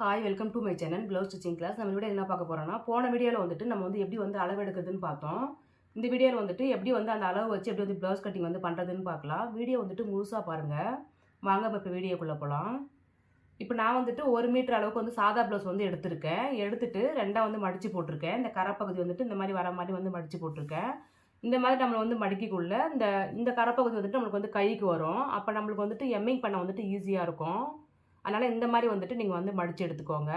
Hi welcome to my channel blouse stitching class நம்ம video என்ன பார்க்க போகிறோம்னா போன வீடியோவில் வந்துட்டு நம்ம வந்து எப்படி வந்து அளவு எடுக்கிறதுன்னு பார்த்தோம். இந்த வீடியோவில் வந்துட்டு எப்படி வந்து அந்த அளவு வச்சு எப்படி வந்து ப்ளவுஸ் கட்டிங் வந்து பண்ணுறதுன்னு பார்க்கலாம். வீடியோ வந்துட்டு முழுசாக பாருங்கள் வாங்க இப்போ வீடியோக்குள்ளே போகலாம் இப்போ நான் வந்துட்டு ஒரு மீட்டர் அளவுக்கு வந்து சாதா ப்ளவுஸ் வந்து எடுத்திருக்கேன். எடுத்துட்டு ரெண்டாக வந்து மடித்து போட்டிருக்கேன். இந்த கரப்பகுதி வந்துட்டு இந்த மாதிரி வர மாதிரி வந்து மடித்து போட்டிருக்கேன். இந்த மாதிரி நம்மளை வந்து மடிக்கக்குள்ள இந்த இந்த கரப்பகுதி வந்துட்டு நம்மளுக்கு வந்து கைக்கு வரும். அப்போ நம்மளுக்கு வந்துட்டு எம்மிங் பண்ண வந்துட்டு ஈஸியாக இருக்கும். அதனால் இந்த மாதிரி வந்துட்டு நீங்கள் வந்து மடித்து எடுத்துக்கோங்க.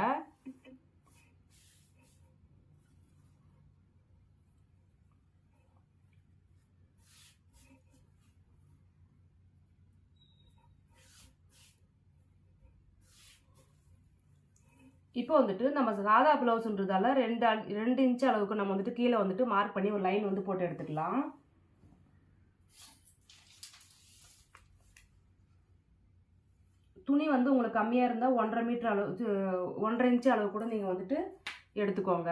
இப்போ வந்துட்டு நம்ம சாதா ப்ளவுஸ்ன்றதால ரெண்டு ரெண்டு இன்ச் அளவுக்கு நம்ம வந்துட்டு கீழே வந்துட்டு மார்க் பண்ணி ஒரு லைன் வந்து போட்டு எடுத்துக்கலாம். துணி வந்து உங்களுக்கு கம்மியாக இருந்தால் ஒன்றரை மீட்டர் அளவு ஒன்றரை இன்ச்சு அளவு கூட நீங்கள் வந்துட்டு எடுத்துக்கோங்க.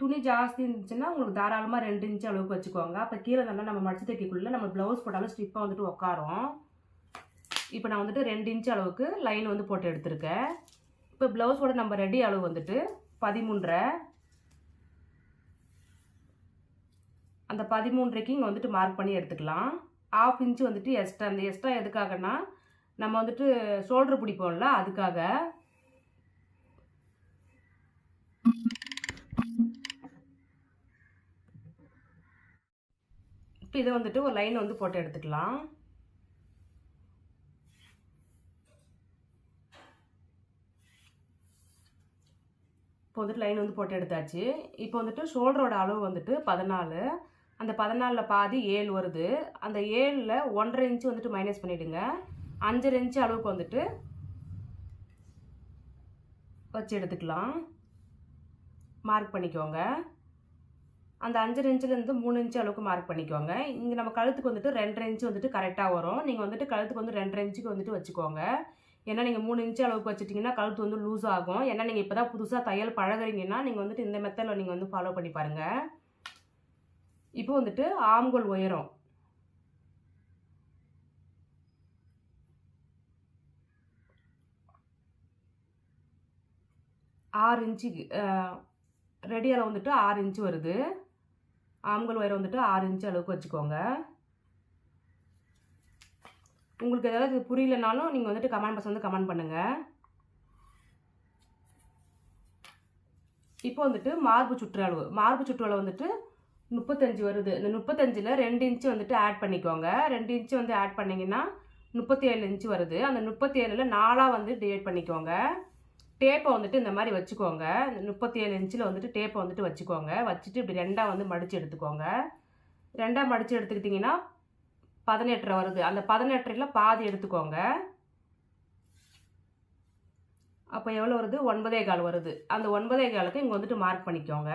துணி ஜாஸ்தி இருந்துச்சுன்னா உங்களுக்கு தாராளமாக ரெண்டு இன்ச்சு அளவுக்கு வச்சுக்கோங்க. அப்போ கீழே நல்லா நம்ம மடிச்சு தைக்கக்குள்ளே நம்ம ப்ளவுஸ் போட்டாலும் ஸ்டிப்பாக வந்துட்டு உட்காரும் இப்போ நான் வந்துட்டு ரெண்டு இன்ச்சு அளவுக்கு லைன் வந்து போட்டு எடுத்திருக்கேன். இப்போ ப்ளவுஸோட நம்ம ரெடி அளவு வந்துட்டு பதிமூன்றரை. அந்த பதிமூன்றைக்கு இங்கே வந்துட்டு மார்க் பண்ணி எடுத்துக்கலாம். ஆஃப் இன்ச்சு வந்துட்டு எக்ஸ்ட்ரா அந்த எக்ஸ்ட்ரா எதுக்காகனா நம்ம வந்துட்டு ஷோல்டர் பிடிப்போம்ல அதுக்காக. இப்போ இதை வந்துட்டு ஒரு லைன் வந்து போட்டு எடுத்துக்கலாம். இப்போ வந்துட்டு லைன் வந்து போட்டு எடுத்தாச்சு. இப்போ வந்துட்டு ஷோல்டரோட அளவு வந்துட்டு பதினாலு. அந்த பதினாலில் பாதி ஏழு வருது. அந்த ஏழில் ஒன்றரை இன்ச்சு வந்துட்டு மைனஸ் பண்ணிவிடுங்க அஞ்சரை இன்ச்சு அளவுக்கு வந்துட்டு வச்சு எடுத்துக்கலாம். மார்க் பண்ணிக்கோங்க. அந்த அஞ்சரை இன்ச்சுலேருந்து மூணு இன்ச்சு அளவுக்கு மார்க் பண்ணிக்கோங்க. இங்கே நம்ம கழுத்துக்கு வந்துட்டு ரெண்டரை இன்ச்சு வந்துட்டு கரெக்டாக வரும். நீங்கள் வந்துட்டு கழுத்துக்கு வந்து ரெண்டரை இன்ச்சுக்கு வந்துட்டு வச்சுக்கோங்க. ஏன்னா நீங்கள் மூணு இன்ச்சு அளவுக்கு வச்சுட்டிங்கன்னா கழுத்து வந்து லூஸ் ஆகும். ஏன்னா நீங்கள் இப்போ தான் புதுசாக தையல் பழகிறீங்கன்னா நீங்கள் வந்துட்டு இந்த மெத்தடில் நீங்கள் வந்து ஃபாலோ பண்ணி பாருங்கள் இப்போ வந்துட்டு ஆம்கோல் உயரம். ஆறு இன்ச்சுக்கு ரெடி அளவு வந்துட்டு ஆறு இன்ச்சு வருது. ஆம்கோல் உயரம் வந்துட்டு ஆறு இன்ச்சு அளவுக்கு வச்சுக்கோங்க. உங்களுக்கு ஏதாவது புரியலனாலும் நீங்கள் வந்துட்டு கமெண்ட் பாக்ஸ் வந்து கமெண்ட் பண்ணுங்கள் இப்போ வந்துட்டு மார்பு சுற்றளவு மார்பு சுற்றளவு வந்துட்டு முப்பத்தஞ்சு வருது. இந்த முப்பத்தஞ்சில் ரெண்டு இன்ச்சு வந்துட்டு ஆட் பண்ணிக்கோங்க. ரெண்டு இன்ச்சு வந்து ஆட் பண்ணிங்கன்னா முப்பத்தி ஏழு இன்ச்சு வருது. அந்த முப்பத்தி ஏழில் நாலாக வந்து டிவைட் பண்ணிக்கோங்க. டேப்பை வந்துட்டு இந்த மாதிரி வச்சுக்கோங்க. முப்பத்தி ஏழு இன்ச்சில் வந்துட்டு டேப்பை வந்துட்டு வச்சுக்கோங்க. வச்சுட்டு இப்படி ரெண்டாக வந்து மடித்து எடுத்துக்கோங்க. ரெண்டாக மடித்து எடுத்துக்கிட்டிங்கன்னா பதினெட்டரை வருது. அந்த பதினெட்டரையில் பாதி எடுத்துக்கோங்க. அப்போ எவ்வளோ வருது? ஒன்பதே கால் வருது. அந்த ஒன்பதே காலுக்கு இங்கே வந்துட்டு மார்க் பண்ணிக்கோங்க.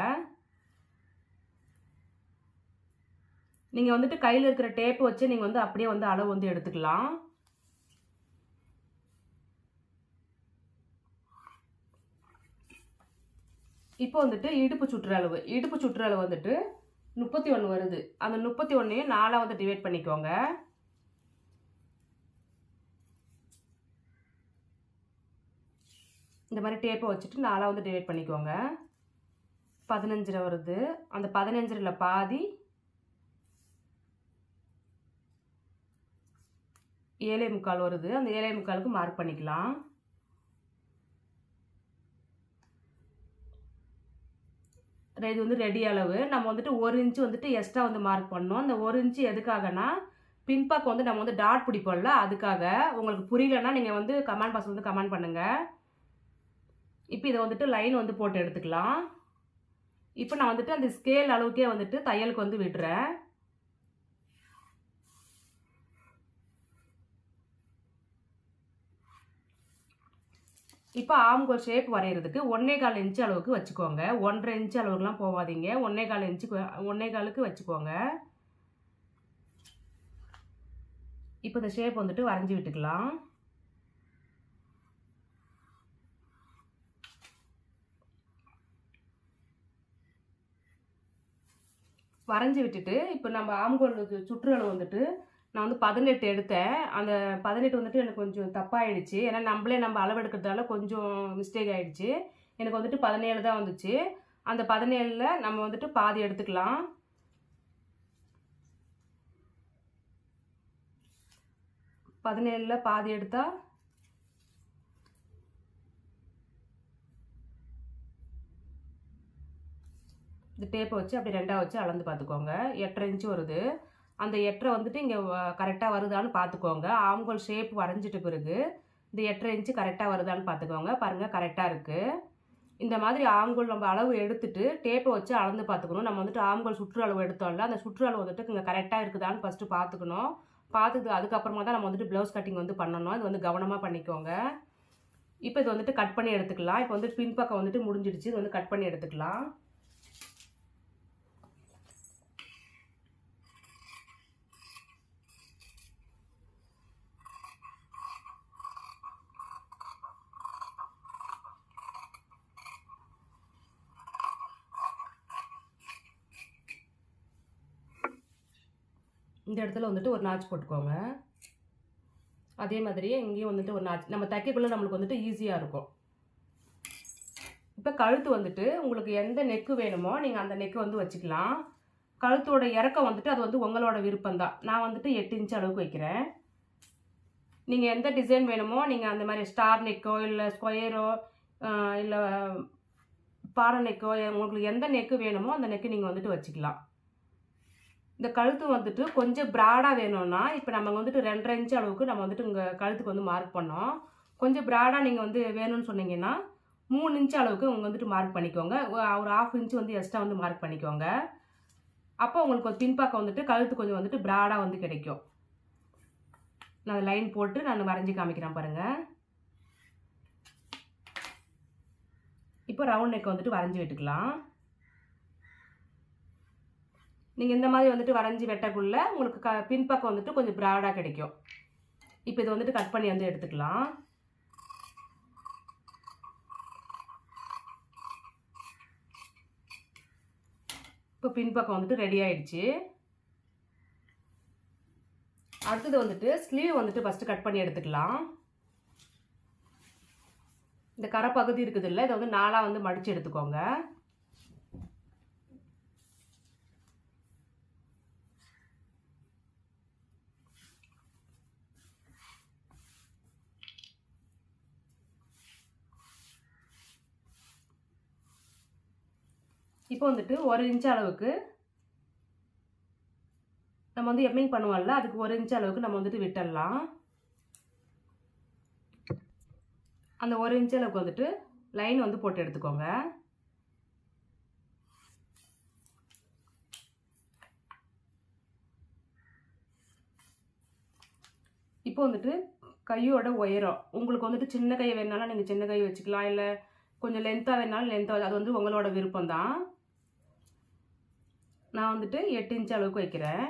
நீங்கள் வந்துட்டு கையில் இருக்கிற டேப்பு வச்சு நீங்கள் வந்து அப்படியே வந்து அளவு வந்து எடுத்துக்கலாம். இப்போ வந்துட்டு இடுப்பு சுற்றளவு இடுப்பு சுற்றளவு வந்துட்டு முப்பத்தி ஒன்று வருது. அந்த முப்பத்தி ஒன்றையும் நாலாக வந்து டிவைட் பண்ணிக்கோங்க. இந்த மாதிரி டேப்பை வச்சுட்டு நாலாக வந்து டிவைட் பண்ணிக்கோங்க. பதினஞ்சில் வருது. அந்த பதினஞ்சில் பாதி ஏழை முக்கால் வருது. அந்த ஏழை முக்காலுக்கு மார்க் பண்ணிக்கலாம். இது வந்து ரெடி அளவு. நம்ம வந்துட்டு ஒரு இன்ச்சு வந்துட்டு எக்ஸ்ட்ரா வந்து மார்க் பண்ணோம் அந்த ஒரு இன்ச்சு எதுக்காகனா பின்பக்கம் வந்து நம்ம வந்து டாட் பிடிப்போம்ல அதுக்காக. உங்களுக்கு புரியலன்னா நீங்கள் வந்து கமெண்ட் பாக்ஸ் வந்து கமெண்ட் பண்ணுங்கள் இப்போ இதை வந்துட்டு லைன் வந்து போட்டு எடுத்துக்கலாம். இப்போ நான் வந்துட்டு அந்த ஸ்கேல் அளவுக்கே வந்துட்டு தையலுக்கு வந்து விடுறேன். இப்போ ஆம்கோல் ஷேப் வரைகிறதுக்கு ஒன்றே கால் இன்ச்சு அளவுக்கு வச்சுக்கோங்க. ஒன்றரை இன்ச்சு அளவுக்குலாம் போகாதீங்க ஒன்றே கால் இன்ச்சு ஒன்றே காலுக்கு வச்சுக்கோங்க. இப்போ இந்த ஷேப் வந்துட்டு வரைஞ்சி விட்டுக்கலாம். வரைஞ்சி விட்டுட்டு இப்போ நம்ம ஆம்கோல் சுற்றுலா வந்துட்டு நான் வந்து பதினெட்டு எடுத்தேன். அந்த பதினெட்டு வந்துட்டு எனக்கு கொஞ்சம் தப்பாயிடுச்சு. ஏன்னா நம்மளே நம்ம அளவெடுக்கிறதால கொஞ்சம் மிஸ்டேக் ஆகிடுச்சு எனக்கு வந்துட்டு பதினேழு தான் வந்துச்சு. அந்த பதினேழில் நம்ம வந்துட்டு பாதி எடுத்துக்கலாம். பதினேழில் பாதி எடுத்தால் இந்த டேப்பை வச்சு அப்படி ரெண்டாக வச்சு அளந்து பார்த்துக்கோங்க. எட்டரை இன்ச்சு வருது. அந்த எட்டரை வந்துட்டு இங்கே கரெக்டாக வருதான்னு பார்த்துக்கோங்க ஆம்கோல் ஷேப் வரைஞ்சிட்டு பிறகு இந்த எட்டரை இன்ச்சு கரெக்டாக வருதான்னு பார்த்துக்கோங்க பாருங்கள் கரெக்டாக இருக்குது இந்த மாதிரி ஆம்கோல் நம்ம அளவு எடுத்துட்டு டேப்பை வச்சு அளந்து பார்த்துக்கணும் நம்ம வந்துட்டு ஆம்கோல் சுற்று அளவு எடுத்தோம்ல அந்த சுற்று அளவு வந்துட்டு இங்கே கரெக்டாக இருக்குதான்னு ஃபஸ்ட்டு பார்த்துக்கணும் பார்த்துட்டு அதுக்கப்புறமா தான் நம்ம வந்துட்டு ப்ளவுஸ் கட்டிங் வந்து பண்ணணும். இது வந்து கவனமாக பண்ணிக்கோங்க. இப்போ இது வந்துட்டு கட் பண்ணி எடுத்துக்கலாம். இப்போ வந்துட்டு பின்பக்கம் வந்துட்டு முடிஞ்சிடுச்சு. இது வந்து கட் பண்ணி எடுத்துக்கலாம். இந்த இடத்துல வந்துட்டு ஒரு நாச் போட்டுக்கோங்க. அதே மாதிரியே இங்கேயும் வந்துட்டு ஒரு நாச் நம்ம தைக்கக்குள்ளே நம்மளுக்கு வந்துட்டு ஈஸியாக இருக்கும். இப்போ கழுத்து வந்துட்டு உங்களுக்கு எந்த நெக்கு வேணுமோ நீங்கள் அந்த நெக்கு வந்து வச்சுக்கலாம். கழுத்தோட இறக்கம் வந்துட்டு அது வந்து உங்களோட விருப்பம் தான். நான் வந்துட்டு எட்டு இன்ச் அளவுக்கு வைக்கிறேன். நீங்கள் எந்த டிசைன் வேணுமோ நீங்கள் அந்த மாதிரி ஸ்டார் நெக்கோ இல்லை ஸ்கொயரோ இல்லை பாறை நெக்கோ உங்களுக்கு எந்த நெக்கு வேணுமோ அந்த நெக்கு நீங்கள் வந்துட்டு வச்சுக்கலாம். இந்த கழுத்து வந்துட்டு கொஞ்சம் ப்ராடாக வேணும்னா இப்போ நம்ம வந்துட்டு ரெண்டரை இன்ச் அளவுக்கு நம்ம வந்துட்டு உங்கள் கழுத்துக்கு வந்து மார்க் பண்ணோம். கொஞ்சம் ப்ராடாக நீங்கள் வந்து வேணும்னு சொன்னீங்கன்னா மூணு இன்ச் அளவுக்கு உங்கள் வந்துட்டு மார்க் பண்ணிக்கோங்க. ஒரு ஆஃப் இன்ச் வந்து எக்ஸ்ட்ரா வந்து மார்க் பண்ணிக்கோங்க. அப்போ உங்களுக்கு ஒரு பின்பக்கம் வந்துட்டு கழுத்து கொஞ்சம் வந்துட்டு ப்ராடாக வந்து கிடைக்கும். நான் லைன் போட்டு நான் வரைஞ்சி காமிக்கிறேன் பாருங்கள் இப்போ ரவுண்ட் நெக் வந்துட்டு வரைஞ்சி விட்டுக்கலாம். நீங்கள் இந்த மாதிரி வந்துட்டு வரைஞ்சி வெட்டக்குள்ள உங்களுக்கு க பின்பக்கம் வந்துட்டு கொஞ்சம் ப்ராடாக கிடைக்கும். இப்போ இதை வந்துட்டு கட் பண்ணி வந்து எடுத்துக்கலாம். இப்போ பின்பக்கம் வந்துட்டு ரெடி ஆயிடுச்சு. அடுத்தது வந்துட்டு ஸ்லீவ் வந்துட்டு ஃபஸ்ட்டு கட் பண்ணி எடுத்துக்கலாம். இந்த கரை பகுதி இருக்குது இல்லை இதை வந்து நாலாக வந்து மடித்து எடுத்துக்கோங்க. இப்போ வந்துட்டு ஒரு இன்ச் அளவுக்கு நம்ம வந்து எம்மிங் பண்ணுவோம்ல அதுக்கு ஒரு இன்ச் அளவுக்கு நம்ம வந்துட்டு விட்டுடலாம். அந்த ஒரு இன்ச் அளவுக்கு வந்துட்டு லைன் வந்து போட்டு எடுத்துக்கோங்க. இப்போ வந்துட்டு கையோட உயரம் உங்களுக்கு வந்துட்டு சின்ன கை வேணாலும் நீங்கள் சின்ன கை வச்சுக்கலாம் இல்லை கொஞ்சம் லென்த்தாக வேணாலும் லென்த்தாக அது வந்து உங்களோட விருப்பம் தான் நான் வந்துட்டு எட்டு இன்ச் அளவுக்கு வைக்கிறேன்.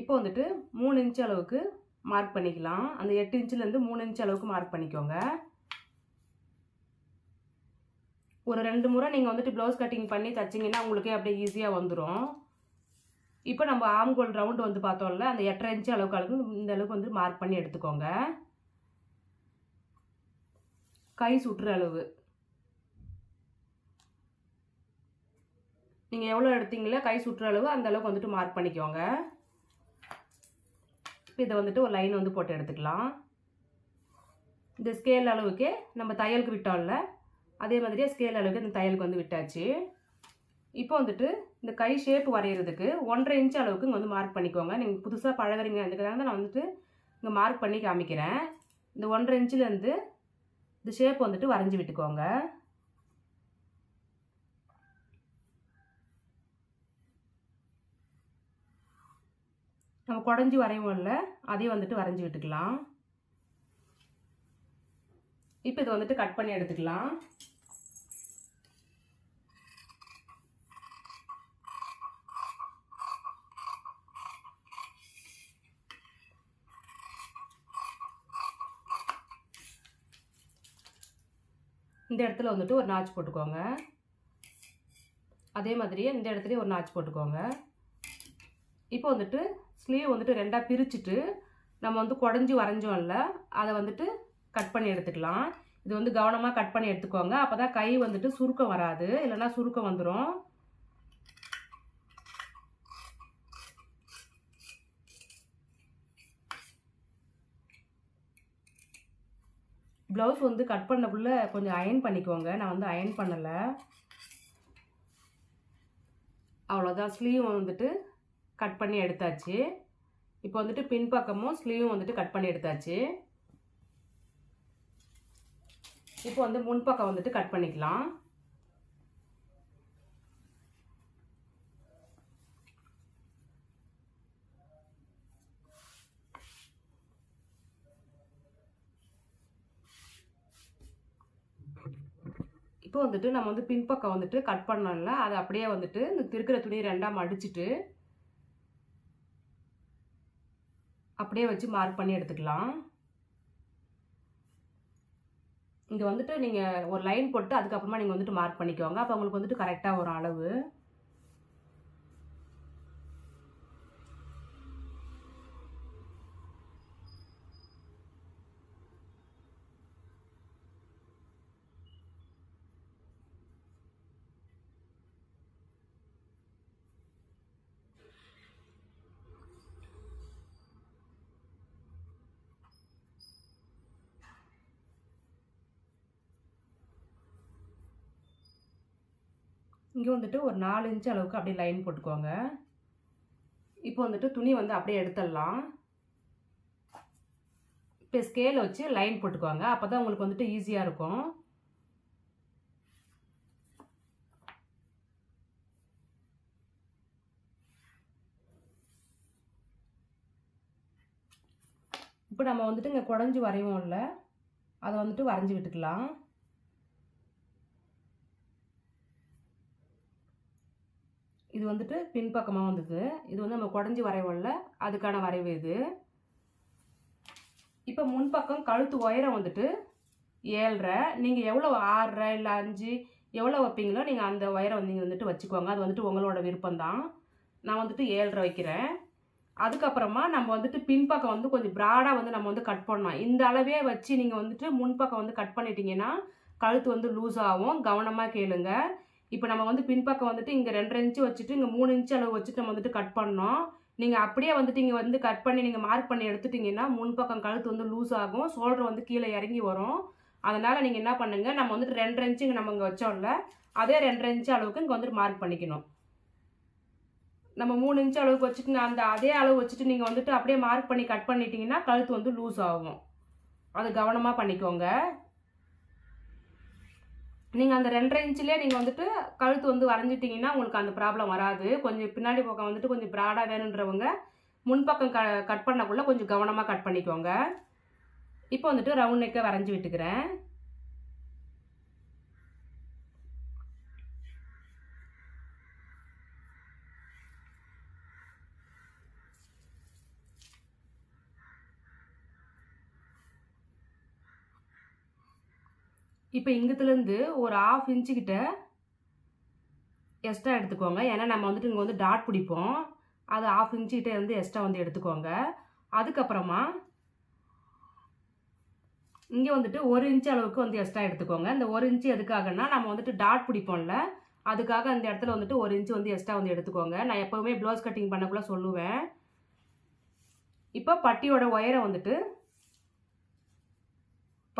இப்போ வந்துட்டு மூணு இன்ச் அளவுக்கு மார்க் பண்ணிக்கலாம். அந்த எட்டு இன்ச்சிலேருந்து மூணு இன்ச் அளவுக்கு மார்க் பண்ணிக்கோங்க. ஒரு ரெண்டு முறை நீங்கள் வந்துட்டு ப்ளவுஸ் கட்டிங் பண்ணி தைச்சிங்கன்னா உங்களுக்கே அப்படியே ஈஸியாக வந்துடும் இப்போ நம்ம ஆம்கோல் ரவுண்டு வந்து பார்த்தோம்ல அந்த எட்டரை இன்ச்சு அளவுக்கு அளவுக்கு இந்த அளவுக்கு வந்து மார்க் பண்ணி எடுத்துக்கோங்க. கை சுற்றுற அளவு. நீங்கள் எவ்வளோ எடுத்தீங்களோ கை சுற்றுற அளவு அந்த அளவுக்கு வந்துட்டு மார்க் பண்ணிக்கோங்க. இப்போ இதை வந்துட்டு ஒரு லைன் வந்து போட்டு எடுத்துக்கலாம். இந்த ஸ்கேல் அளவுக்கு நம்ம தையலுக்கு விட்டோம்ல அதே மாதிரியே ஸ்கேல் அளவுக்கு இந்த தையலுக்கு வந்து விட்டாச்சு. இப்போ வந்துட்டு இந்த கை ஷேப் வரைகிறதுக்கு ஒன்றரை இன்ச் அளவுக்கு இங்கே வந்து மார்க் பண்ணிக்கோங்க. நீங்கள் புதுசாக பழகுறீங்க அதுக்காக தான் நான் வந்துட்டு இங்கே மார்க் பண்ணி காமிக்கிறேன். இந்த ஒன்றரை இன்ச்சிலேருந்து இந்த ஷேப் வந்துட்டு வரைஞ்சி விட்டுக்கோங்க. நம்ம குடஞ்சி வரைவோம்ல அதையும் வந்துட்டு வரைஞ்சி விட்டுக்கலாம். இப்போ இது வந்துட்டு கட் பண்ணி எடுத்துக்கலாம். இந்த இடத்துல வந்துட்டு ஒரு நாச் போட்டுக்கோங்க. அதே மாதிரியே இந்த இடத்துலையும் ஒரு நாச்சு போட்டுக்கோங்க. இப்போ வந்துட்டு ஸ்லீவ் வந்துட்டு ரெண்டாக பிரிச்சுட்டு நம்ம வந்து குடஞ்சி வரைஞ்சோம்ல அதை வந்துட்டு கட் பண்ணி எடுத்துக்கலாம். இது வந்து கவனமாக கட் பண்ணி எடுத்துக்கோங்க. அப்போ தான் கை வந்துட்டு சுருக்கம் வராது. இல்லைன்னா சுருக்கம் வந்துடும் ப்ளவுஸ் வந்து கட் பண்ணக்குள்ளே கொஞ்சம் அயன் பண்ணிக்கோங்க. நான் வந்து அயன் பண்ணலை. அவ்வளோதான் ஸ்லீவ் வந்துட்டு கட் பண்ணி எடுத்தாச்சு. இப்போ வந்துட்டு பின்பக்கமும் ஸ்லீவும் வந்துட்டு கட் பண்ணி எடுத்தாச்சு. இப்போ வந்து முன்பக்கம் வந்துட்டு கட் பண்ணிக்கலாம். இப்போ வந்துட்டு நம்ம வந்து பின்பக்கம் வந்துட்டு கட் பண்ணோம்ல அதை அப்படியே வந்துட்டு இந்த திருக்கிற துணியை ரெண்டாக மடிச்சுட்டு அப்படியே வச்சு மார்க் பண்ணி எடுத்துக்கலாம். இங்கே வந்துட்டு நீங்கள் ஒரு லைன் போட்டு அதுக்கப்புறமா நீங்கள் வந்துட்டு மார்க் பண்ணிக்கோங்க. அப்போ உங்களுக்கு வந்துட்டு கரெக்டாக ஒரு அளவு. இங்கே வந்துட்டு ஒரு நாலு இன்ச்சு அளவுக்கு அப்படியே லைன் போட்டுக்கோங்க. இப்போ வந்துட்டு துணி வந்து அப்படியே எடுத்துடலாம். இப்போ ஸ்கேல் வச்சு லைன் போட்டுக்கோங்க. அப்போ தான் உங்களுக்கு வந்துட்டு ஈஸியாக இருக்கும். இப்போ நம்ம வந்துட்டு இங்கே குடஞ்சி வரைவோம்ல அதை வந்துட்டு வரைஞ்சி விட்டுக்கலாம். இது வந்துட்டு பின்பக்கமாக வந்தது. இது வந்து நம்ம குடஞ்சி வரைவோம்ல அதுக்கான வரைவு இது. இப்போ முன்பக்கம் கழுத்து உயரம் வந்துட்டு ஏழரை. நீங்கள் எவ்வளோ ஆறரை இல்லை அஞ்சு எவ்வளோ வைப்பீங்களோ நீங்கள் அந்த உயரம் வந்து நீங்கள் வந்துட்டு வச்சுக்கோங்க. அது வந்துட்டு உங்களோட விருப்பம்தான். நான் வந்துட்டு ஏழரை வைக்கிறேன். அதுக்கப்புறமா நம்ம வந்துட்டு பின்பக்கம் வந்து கொஞ்சம் ப்ராடாக வந்து நம்ம வந்து கட் பண்ணலாம். இந்த அளவே வச்சு நீங்கள் வந்துட்டு முன்பக்கம் வந்து கட் பண்ணிட்டீங்கன்னா கழுத்து வந்து லூஸ் ஆகும். கவனமாக கேளுங்கள் இப்போ நம்ம வந்து பின்பக்கம் வந்துட்டு இங்கே ரெண்டரை இன்ச்சு வச்சுட்டு இங்கே மூணு இன்ச்சு அளவு வச்சுட்டு நம்ம வந்துட்டு கட் பண்ணோம். நீங்கள் அப்படியே வந்துட்டு இங்கே வந்து கட் பண்ணி நீங்கள் மார்க் பண்ணி எடுத்துட்டிங்கன்னா முன்பக்கம் கழுத்து வந்து லூஸ் ஆகும். ஷோல்டர் வந்து கீழே இறங்கி வரும். அதனால் நீங்கள் என்ன பண்ணுங்கள் நம்ம வந்துட்டு ரெண்டரை இன்ச்சு இங்கே நம்ம இங்கே வச்சோம்ல அதே ரெண்டரை இன்ச்சு அளவுக்கு இங்கே வந்துட்டு மார்க் பண்ணிக்கணும். நம்ம மூணு இன்ச்சு அளவுக்கு வச்சுட்டு அந்த அதே அளவு வச்சுட்டு நீங்கள் வந்துட்டு அப்படியே மார்க் பண்ணி கட் பண்ணிட்டீங்கன்னா கழுத்து வந்து லூஸ் ஆகும். அது கவனமாக பண்ணிக்கோங்க. நீங்கள் அந்த ரெண்டரை இன்ச்சிலே நீங்கள் வந்துட்டு கழுத்து வந்து வரைஞ்சிட்டிங்கன்னா உங்களுக்கு அந்த ப்ராப்ளம் வராது. கொஞ்சம் பின்னாடி பக்கம் வந்துட்டு கொஞ்சம் ப்ராடாக வேணுன்றவங்க முன்பக்கம் க கட் பண்ணக்குள்ளே கொஞ்சம் கவனமாக கட் பண்ணிக்கோங்க. இப்போ வந்துட்டு ரவுண்ட் நெக்கை வரைஞ்சி விட்டுக்கிறேன். இப்போ இங்கத்துலேருந்து ஒரு ஆஃப் இன்ச்சுக்கிட்ட எக்ஸ்ட்ரா எடுத்துக்கோங்க. ஏன்னா நம்ம வந்துட்டு இங்கே வந்து டாட் பிடிப்போம். அது ஆஃப் இன்ச்சுக்கிட்ட இருந்து எக்ஸ்ட்ரா வந்து எடுத்துக்கோங்க. அதுக்கப்புறமா இங்கே வந்துட்டு ஒரு இன்ச்சு அளவுக்கு வந்து எக்ஸ்ட்ரா எடுத்துக்கோங்க. இந்த ஒரு இன்ச்சு எதுக்காகன்னா நம்ம வந்துட்டு டாட் பிடிப்போம்ல அதுக்காக அந்த இடத்துல வந்துட்டு ஒரு இன்ச்சு வந்து எக்ஸ்ட்ரா வந்து எடுத்துக்கோங்க. நான் எப்போவுமே ப்ளவுஸ் கட்டிங் பண்ணக்குள்ள சொல்லுவேன். இப்போ பட்டியோட ஒயரை வந்துட்டு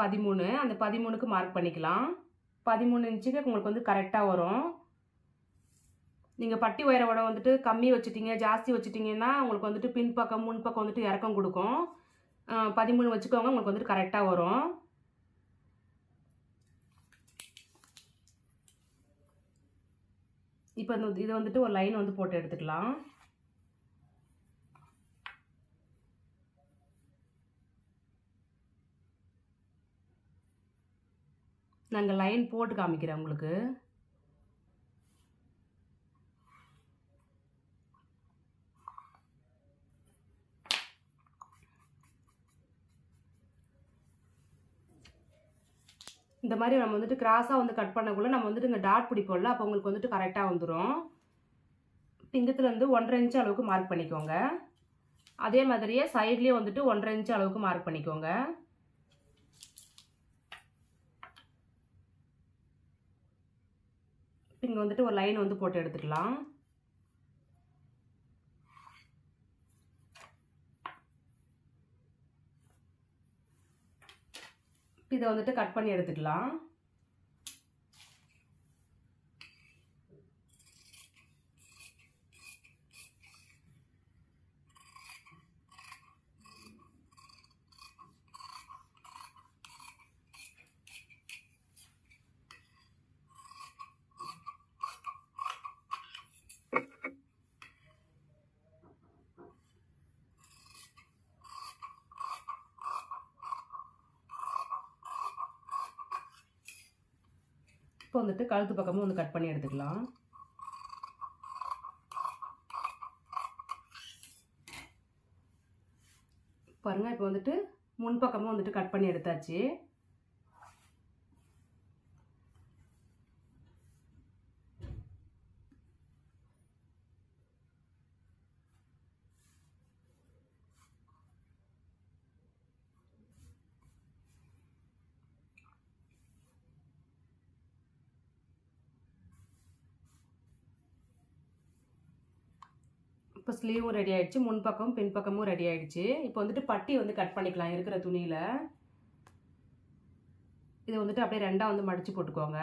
பதிமூணு. அந்த பதிமூணுக்கு மார்க் பண்ணிக்கலாம். பதிமூணு இன்ச்சுக்கு உங்களுக்கு வந்து கரெக்டாக வரும். நீங்கள் பட்டி உயரோட வந்துட்டு கம்மி வச்சுட்டீங்க ஜாஸ்தி வச்சுட்டிங்கன்னா உங்களுக்கு வந்துட்டு பின்பக்கம் முன்பக்கம் வந்துட்டு இறக்கம் கொடுக்கும். பதிமூணு வச்சுக்கோங்க உங்களுக்கு வந்துட்டு கரெக்டாக வரும். இப்போ இந்த இதை வந்துட்டு ஒரு லைன் வந்து போட்டு எடுத்துக்கலாம். நாங்கள் லைன் போட்டு காமிக்கிறேன் உங்களுக்கு. இந்த மாதிரி நம்ம வந்துட்டு கிராஸாக வந்து கட் பண்ணக்குள்ள நம்ம வந்துட்டு இங்கே டாட் பிடிப்போம்ல அப்போ உங்களுக்கு வந்துட்டு கரெக்டாக வந்துடும் இங்கத்துலேருந்து ஒன்றரை இன்ச்சு அளவுக்கு மார்க் பண்ணிக்கோங்க. அதே மாதிரியே சைட்லேயே வந்துட்டு ஒன்றரை இன்ச்சு அளவுக்கு மார்க் பண்ணிக்கோங்க. இங்கே வந்துட்டு ஒரு லைன் வந்து போட்டு எடுத்துக்கலாம். இதை வந்துட்டு கட் பண்ணி எடுத்துக்கலாம் இப்போ வந்துட்டு கழுத்து பக்கமும் வந்து கட் பண்ணி எடுத்துக்கலாம். பாருங்கள் இப்போ வந்துட்டு முன்பக்கமும் வந்துட்டு கட் பண்ணி எடுத்தாச்சு இப்போ ஸ்லீவும் ரெடி ஆயிடுச்சு. முன்பக்கம் பின்பக்கமும் ரெடி ஆகிடுச்சு இப்போ வந்துட்டு பட்டி வந்து கட் பண்ணிக்கலாம். இருக்கிற துணியில். இதை வந்துட்டு அப்படியே ரெண்டாக வந்து மடித்து போட்டுக்கோங்க.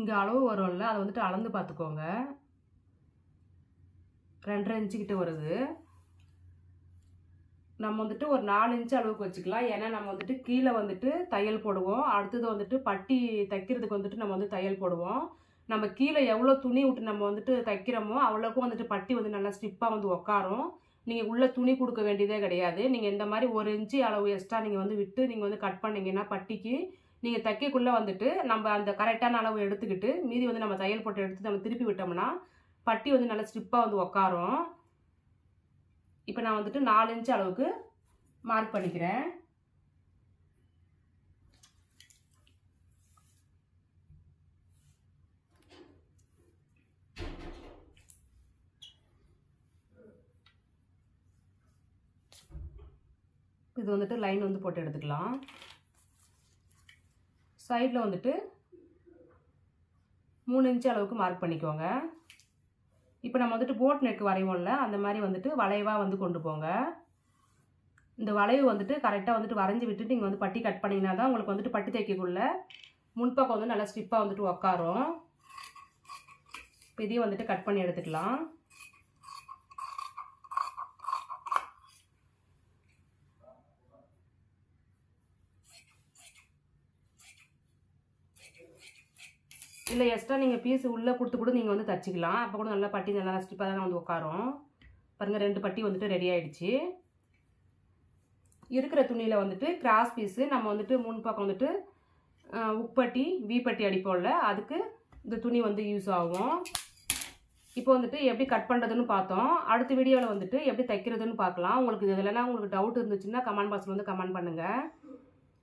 இங்கே அளவு வரும்ல. அதை வந்துட்டு அளந்து பார்த்துக்கோங்க. ரெண்டரை இன்ச்சு கிட்ட வருது. நம்ம வந்துட்டு ஒரு நாலு இன்ச்சு அளவுக்கு வச்சுக்கலாம். ஏன்னா நம்ம வந்துட்டு கீழே வந்துட்டு தையல் போடுவோம். அடுத்தது வந்துட்டு பட்டி தைக்கிறதுக்கு வந்துட்டு நம்ம வந்து தையல் போடுவோம். நம்ம கீழே எவ்வளோ துணி விட்டு நம்ம வந்துட்டு தைக்கிறோமோ அவ்வளோக்கும் வந்துட்டு பட்டி வந்து நல்லா ஸ்டிப்பாக வந்து உக்காரும். நீங்கள் உள்ளே துணி கொடுக்க வேண்டியதே கிடையாது. நீங்கள் இந்த மாதிரி ஒரு இன்ச்சு அளவு எக்ஸ்ட்ரா நீங்கள் வந்து விட்டு நீங்கள் வந்து கட் பண்ணிங்கன்னா பட்டிக்கு நீங்கள் தைக்கக்குள்ளே வந்துட்டு நம்ம அந்த கரெக்டான அளவு எடுத்துக்கிட்டு மீதி வந்து நம்ம தையல் போட்டு எடுத்து நம்ம திருப்பி விட்டோம்னா பட்டி வந்து நல்லா ஸ்டிப்பாக வந்து உக்காரும். இப்போ நான் வந்துட்டு நாலு இன்ச் அளவுக்கு மார்க் பண்ணிக்கிறேன். இது வந்துட்டு லைன் வந்து போட்டு எடுத்துக்கலாம். சைடில் வந்துட்டு மூணு இன்ச் அளவுக்கு மார்க் பண்ணிக்கோங்க. இப்போ நம்ம வந்துட்டு போட் நெக் வரைவோம்ல அந்த மாதிரி வந்துட்டு வளைவாக வந்து கொண்டு போங்க. இந்த வளைவு வந்துட்டு கரெக்டாக வந்துட்டு வரைஞ்சி விட்டுட்டு நீங்கள் வந்து பட்டி கட் பண்ணிங்கன்னா தான் உங்களுக்கு வந்துட்டு பட்டி தைக்கக்குள்ளே முன்பக்கம் வந்து நல்லா ஸ்டிப்பாக வந்துட்டு உக்காரும். இப்போ இதையும் வந்துட்டு கட் பண்ணி எடுத்துக்கலாம். இல்லை எக்ஸ்ட்ரா நீங்கள் பீஸ் உள்ளே கொடுத்து கூட நீங்கள் வந்து தச்சிக்கலாம். அப்போ கூட நல்லா பட்டி நல்லா ஸ்டிப்பாக தான் வந்து உட்காரும் பாருங்கள் ரெண்டு பட்டி வந்துட்டு ரெடி ஆகிடுச்சு இருக்கிற துணியில் வந்துட்டு கிராஸ் பீஸு நம்ம வந்துட்டு மூணு பக்கம் வந்துட்டு உப்பட்டி வீப்பட்டி அடிப்போம்ல அதுக்கு இந்த துணி வந்து யூஸ் ஆகும். இப்போ வந்துட்டு எப்படி கட் பண்ணுறதுன்னு பார்த்தோம். அடுத்த வீடியோவில் வந்துட்டு எப்படி தைக்கிறதுன்னு பார்க்கலாம். உங்களுக்கு இது இல்லைனா உங்களுக்கு டவுட் இருந்துச்சுன்னா கமெண்ட் பாக்ஸில் வந்து கமெண்ட் பண்ணுங்கள்